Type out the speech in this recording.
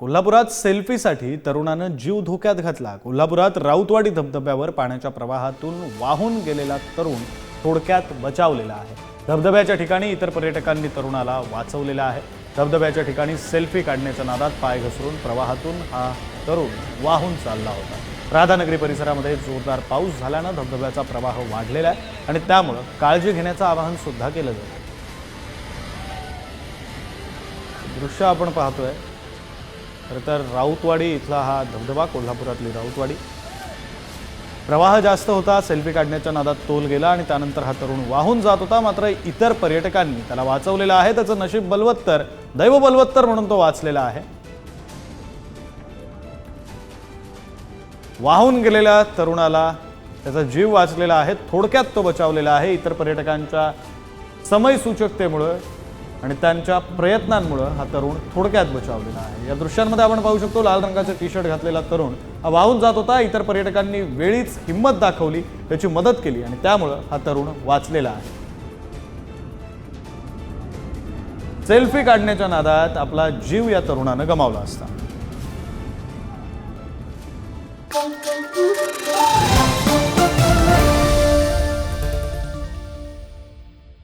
कोल्हापुरात सेल्फीसाठी तरुणानं जीव धोक्यात घातला. कोल्हापुरात राऊतवाडी धबधब्यावर पाण्याच्या प्रवाहातून वाहून गेलेला तरुण थोडक्यात बचावलेला आहे. धबधब्याच्या ठिकाणी इतर पर्यटकांनी तरुणाला वाचवलेला आहे. धबधब्याच्या ठिकाणी सेल्फी काढण्याच्या नादात पाय घसरून प्रवाहातून हा तरुण वाहून चालला होता. राधानगरी परिसरामध्ये जोरदार पाऊस झाल्यानं धबधब्याचा प्रवाह वाढलेला आहे आणि त्यामुळं काळजी घेण्याचं आवाहन सुद्धा केलं जातं दृश्य आपण पाहतोय. खरं तर राऊतवाडी इथला हा धबधबा कोल्हापुरातली राऊतवाडी. प्रवाह जास्त होता सेल्फी काढण्याच्या नादात तोल गेला आणि त्यानंतर हा तरुण वाहून जात होता. मात्र इतर पर्यटकांनी त्याला वाचवलेलं आहे. त्याचं नशीब बलवत्तर दैव बलवत्तर म्हणून तो वाचलेला आहे. वाहून गेलेल्या तरुणाला त्याचा जीव वाचलेला आहे. थोडक्यात तो बचावलेला आहे. इतर पर्यटकांच्या समयसूचकतेमुळं आणि त्यांच्या प्रयत्नांमुळं हा तरुण थोडक्यात बचावलेला आहे. या दृश्यांमध्ये आपण पाहू शकतो लाल रंगाचा टी शर्ट घातलेला तरुण हा वाहून जात होता. इतर पर्यटकांनी वेळीच हिंमत दाखवली त्याची मदत केली आणि त्यामुळं हा तरुण वाचलेला आहे. सेल्फी काढण्याच्या नादात आपला जीव या तरुणानं गमावला असता.